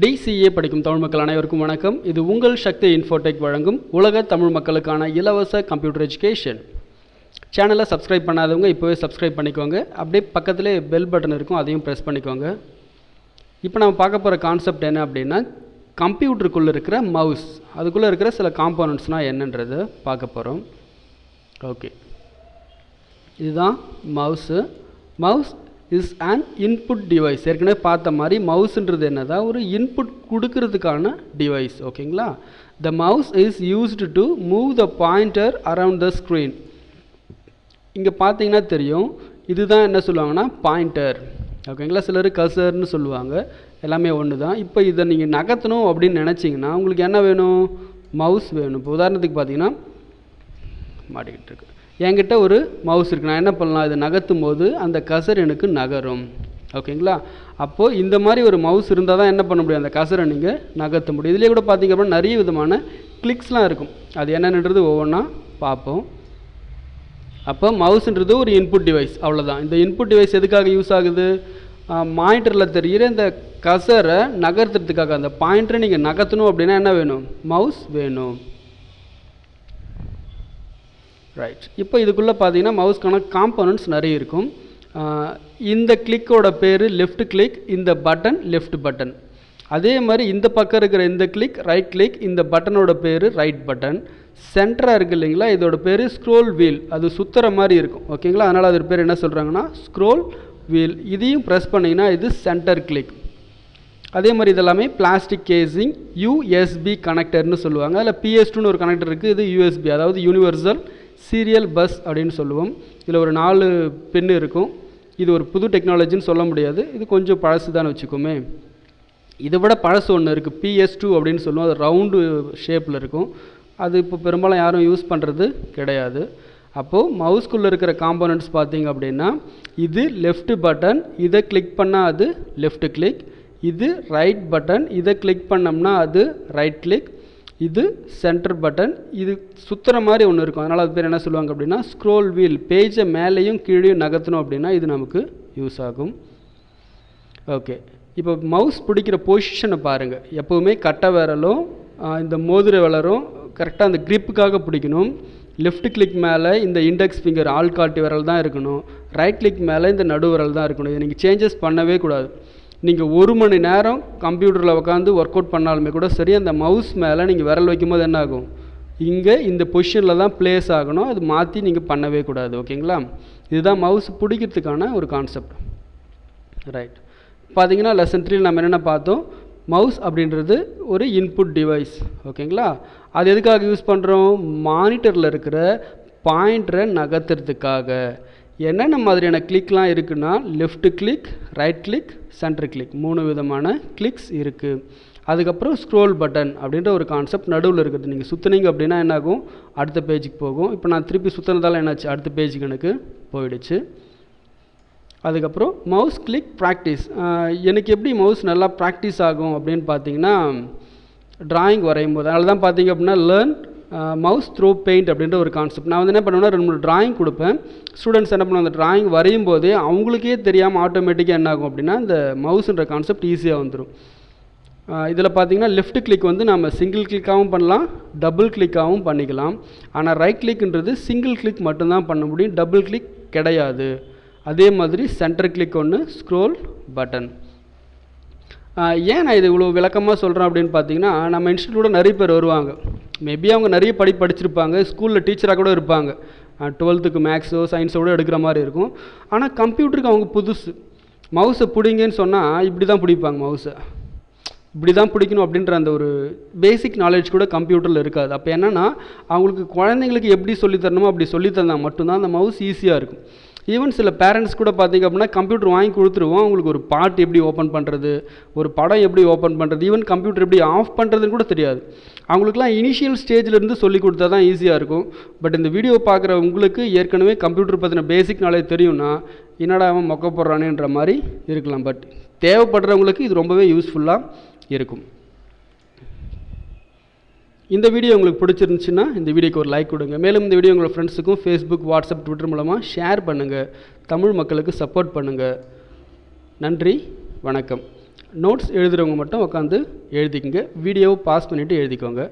TCA படிக்கும் தமிழ் மக்கள் அனைவருக்கும் வணக்கம். இது உங்கள் சக்தி இன்ஃபோடெக் வழங்கும் உலக தமிழ் மக்களுக்கான இலவச கம்ப்யூட்டர் எஜுகேஷன் சேனலை சப்ஸ்கிரைப் பண்ணாதவங்க இப்போவே சப்ஸ்கிரைப் பண்ணிக்கோங்க. அப்படியே பக்கத்தில் பெல் பட்டன் இருக்கும் அதையும் ப்ரெஸ் பண்ணிக்கோங்க. இப்போ நம்ம பார்க்க போகிற கான்செப்ட் என்ன அப்படின்னா கம்ப்யூட்டருக்குள்ளே இருக்கிற மவுஸ் அதுக்குள்ளே இருக்கிற சில காம்போனன்ட்ஸ்னால் என்னன்றதை பார்க்க போகிறோம் ஓகே இதுதான் mouse mouse is and input device ஏற்கனவே பார்த்த மாதிரி மவுஸ்ன்றது என்னதா? ஒரு இன்புட் கொடுக்கறதுக்கான டிவைஸ் ஓகேங்களா the mouse is used to move the pointer around the screen இங்கே பார்த்தீங்கன்னா தெரியும். இதுதான் என்ன சொல்லுவாங்கன்னா? பாயிண்டர் ஓகேங்களா சிலர் கசர்னு சொல்லுவாங்க. எல்லாமே ஒன்று தான் இப்போ இதை நீங்கள் நகர்த்தணும் அப்படின்னு நினச்சிங்கன்னா உங்களுக்கு என்ன வேணும்? மவுஸ் வேணும். இப்போ உதாரணத்துக்கு பார்த்தீங்கன்னா மாட்டிக்கிட்டு இருக்கு என்கிட்ட ஒரு மவுஸ் இருக்குது நான் என்ன பண்ணலாம்? இதை நகர்த்தும் போது அந்த கசர் எனக்கு நகரும். ஓகேங்களா? அப்போது இந்த மாதிரி ஒரு மவுஸ் இருந்தால் தான் என்ன பண்ண முடியும்? அந்த கசரை நீங்கள் நகர்த்த முடியும். இதுலேயே கூட பார்த்திங்க அப்படின்னா நிறைய விதமான கிளிக்ஸ்லாம் இருக்கும். அது என்னென்னன்றது ஒவ்வொன்றா பார்ப்போம். அப்போ மவுஸ்ன்றது ஒரு இன்புட் டிவைஸ் அவ்வளோதான் இந்த இன்புட் டிவைஸ் எதுக்காக யூஸ் ஆகுது? மானிட்டரில் தெரிகிற இந்த கசரை நகர்த்துறதுக்காக அந்த பாயிண்ட்டை நீங்கள் நகர்த்தணும் அப்படின்னா என்ன வேணும்? மவுஸ் வேணும். ரைட் இப்போ இதுக்குள்ளே பார்த்தீங்கன்னா மவுஸ்க்கான காம்பனண்ட்ஸ் நிறைய இருக்கும். இந்த கிளிக்கோட பேர் லெஃப்ட் கிளிக் இந்த பட்டன் லெஃப்ட் பட்டன் அதே மாதிரி இந்த பக்கம் இருக்கிற இந்த கிளிக் ரைட் கிளிக் இந்த பட்டனோட பேர் ரைட் பட்டன் சென்டராக இருக்குது இல்லைங்களா? இதோட பேர் ஸ்க்ரோல் வீல் அது சுற்றுற மாதிரி இருக்கும். ஓகேங்களா அதனால் அதோட பேர் என்ன சொல்கிறாங்கன்னா ஸ்க்ரோல் வீல் இதையும் ப்ரெஸ் பண்ணிங்கன்னா இது சென்டர் கிளிக் அதே மாதிரி இதெல்லாமே பிளாஸ்டிக் கேசிங் யூஎஸ்பி கனெக்டர்னு சொல்லுவாங்க. அதில் பிஎஸ் ஒரு கனெக்டர் இருக்குது இது யூஎஸ்பி அதாவது யூனிவர்சல் சீரியல் பஸ் அப்படின்னு சொல்லுவோம். இதில் ஒரு நாலு பின்னு இருக்கும். இது ஒரு புது டெக்னாலஜின்னு சொல்ல முடியாது. இது கொஞ்சம் பழசு தான் வச்சுக்கோமே. இதை விட பழசு ஒன்று இருக்குது பிஎஸ் டூ அப்படின்னு சொல்லுவோம். அது ரவுண்டு ஷேப்பில் இருக்கும். அது இப்போ பெரும்பாலும் யாரும் யூஸ் பண்ணுறது கிடையாது. அப்போது மவுஸ்குள்ளே இருக்கிற காம்போனன்ட்ஸ் பார்த்தீங்க அப்படின்னா இது லெஃப்ட் பட்டன் இதை கிளிக் பண்ணால் அது லெஃப்ட் கிளிக் இது ரைட் பட்டன் இதை கிளிக் பண்ணோம்னா அது ரைட் கிளிக் இது சென்டர் பட்டன் இது சுற்றுற மாதிரி ஒன்று இருக்கும். அதனால் அது பேர் என்ன சொல்லுவாங்க அப்படின்னா ஸ்க்ரோல் வீல் பேஜை மேலேயும் கீழேயும் நகர்த்தணும் அப்படின்னா இது நமக்கு யூஸ் ஆகும். ஓகே இப்போ மவுஸ் பிடிக்கிற பொசிஷனை பாருங்கள் எப்போவுமே கட்டை விரலும் இந்த மோதிர விரலும் கரெக்டாக அந்த க்ரிப்புக்காக பிடிக்கணும். லெஃப்ட் கிளிக் மேலே இந்த இண்டெக்ஸ் ஃபிங்கர் ஆள்காட்டி விரல் தான் இருக்கணும். ரைட் கிளிக் மேலே இந்த நடு விரல் தான் இருக்கணும். இதை நீங்கள் சேஞ்சஸ் பண்ணவே கூடாது. நீங்கள் ஒரு மணி நேரம் கம்ப்யூட்டரில் உட்காந்து ஒர்க் அவுட் பண்ணாலுமே கூட சரி அந்த மவுஸ் மேலே நீங்கள் விரல் வைக்கும்போது என்ன ஆகும்? இங்கே இந்த பொசிஷனில் தான் ப்ளேஸ் ஆகணும். அது மாற்றி நீங்கள் பண்ணவே கூடாது. ஓகேங்களா இதுதான் மவுஸ் பிடிக்கிறதுக்கான ஒரு கான்செப்ட் ரைட் பார்த்தீங்கன்னா லெசன் த்ரீ நம்ம என்னென்ன பார்த்தோம்? மவுஸ் அப்படின்றது ஒரு இன்புட் டிவைஸ் ஓகேங்களா அது எதுக்காக யூஸ் பண்ணுறோம் மானிட்டரில் இருக்கிற பாயிண்டரை நகர்த்துறதுக்காக. என்னென்ன மாதிரியான கிளிக்லாம் இருக்குன்னா left click right click centre click மூணு விதமான கிளிக்ஸ் இருக்குது அதுக்கப்புறம் ஸ்க்ரோல் பட்டன் அப்படின்ற ஒரு கான்செப்ட் நடுவில் இருக்குது. நீங்கள் சுற்றுனீங்க அப்படின்னா என்னாகும்? அடுத்த பேஜுக்கு போகும். இப்போ நான் திருப்பி சுற்றுனதால என்னாச்சு? அடுத்த பேஜுக்கு எனக்கு போயிடுச்சு. அதுக்கப்புறம் மவுஸ் கிளிக் ப்ராக்டிஸ் எனக்கு எப்படி மவுஸ் நல்லா ப்ராக்டிஸ் ஆகும் அப்படின்னு பார்த்தீங்கன்னா ட்ராயிங் வரையும் போது அதனால தான் பார்த்தீங்க அப்படின்னா லேர்ன் மவுஸ் த்ரோ பெயிண்ட் அப்படின்ற ஒரு கான்செப்ட் நான் வந்து என்ன பண்ணுவேன்னா ரெண்டு மூணு டிராயிங் கொடுப்பேன். ஸ்டூடெண்ட்ஸ் என்ன பண்ணுவாங்க அந்த டிராயிங் வரையும் போதே அவங்களுக்கே தெரியாமல் ஆட்டோமேட்டிக்காக என்ன ஆகும் அப்படின்னா இந்த மவுஸ்ன்ற கான்செப்ட் ஈஸியாக வந்துடும் இதில் பார்த்தீங்கன்னா லெஃப்ட் கிளிக் வந்து நம்ம சிங்கிள் கிளிக்காகவும் பண்ணலாம் டபுள் கிளிக்காகவும் பண்ணிக்கலாம். ஆனால் ரைட் கிளிக்ன்றது சிங்கிள் கிளிக் மட்டும்தான் பண்ண முடியும் டபுள் கிளிக் கிடையாது. அதே மாதிரி சென்டர் கிளிக் ஒன்று ஸ்க்ரோல் பட்டன் ஏன் நான் இது இவ்வளோ விளக்கமாக சொல்கிறேன் அப்படின்னு பார்த்தீங்கன்னா நம்ம இன்ஸ்டியூட்டோட நிறைய பேர் வருவாங்க. மேபி அவங்க நிறைய படி படிச்சிருப்பாங்க ஸ்கூலில் டீச்சராக கூட இருப்பாங்க. டுவெல்த்துக்கு மேக்ஸோ சயின்ஸோ கூட எடுக்கிற மாதிரி இருக்கும். ஆனால் கம்ப்யூட்டருக்கு அவங்க புதுசு. மவுஸை பிடிங்கன்னு சொன்னால் இப்படி தான் பிடிப்பாங்க மவுஸை இப்படி தான் பிடிக்கணும் அப்படின்ற அந்த ஒரு பேசிக் நாலேஜ் கூட கம்ப்யூட்டரில் இருக்காது. அப்போ என்னென்னா அவங்களுக்கு குழந்தைங்களுக்கு எப்படி சொல்லித் தரணுமோ அப்படி சொல்லித் மட்டும்தான் அந்த மவுஸ் ஈஸியாக இருக்கும். ஈவன் சில பேரண்ட்ஸ் கூட பார்த்தீங்க அப்படின்னா கம்ப்யூட்டர் வாங்கி கொடுத்துருவோம். அவங்களுக்கு ஒரு பாட்டு எப்படி ஓப்பன் பண்ணுறது ஒரு படம் எப்படி ஓப்பன் பண்ணுறது ஈவன் கம்ப்யூட்டர் எப்படி ஆஃப் பண்ணுறதுன்னு கூட தெரியாது. அவங்களுக்குலாம் இனிஷியல் ஸ்டேஜ்லேருந்து சொல்லி கொடுத்தா தான் ஈஸியாக இருக்கும். பட் இந்த வீடியோ பார்க்குற உங்களுக்கு ஏற்கனவே கம்ப்யூட்டர் பற்றின பேசிக் நாலேஜ் தெரியும்னா என்னடா அவன் மொக்க போடுறானேன்ற மாதிரி இருக்கலாம். பட் தேவைப்படுறவங்களுக்கு இது ரொம்பவே யூஸ்ஃபுல்லாக இருக்கும். இந்த வீடியோ உங்களுக்கு பிடிச்சிருந்துச்சுன்னா இந்த வீடியோக்கு ஒரு லைக் கொடுங்க. மேலும் இந்த வீடியோ உங்களோட ஃப்ரெண்ட்ஸுக்கும் ஃபேஸ்புக் வாட்ஸ்அப் ட்விட்டர் மூலமாக ஷேர் பண்ணுங்கள் தமிழ் மக்களுக்கு சப்போர்ட் பண்ணுங்கள் நன்றி வணக்கம். நோட்ஸ் எழுதுகிறவங்க மட்டும் உட்காந்து எழுதிக்கங்க. வீடியோவை பாஸ் பண்ணிவிட்டு எழுதிக்கோங்க.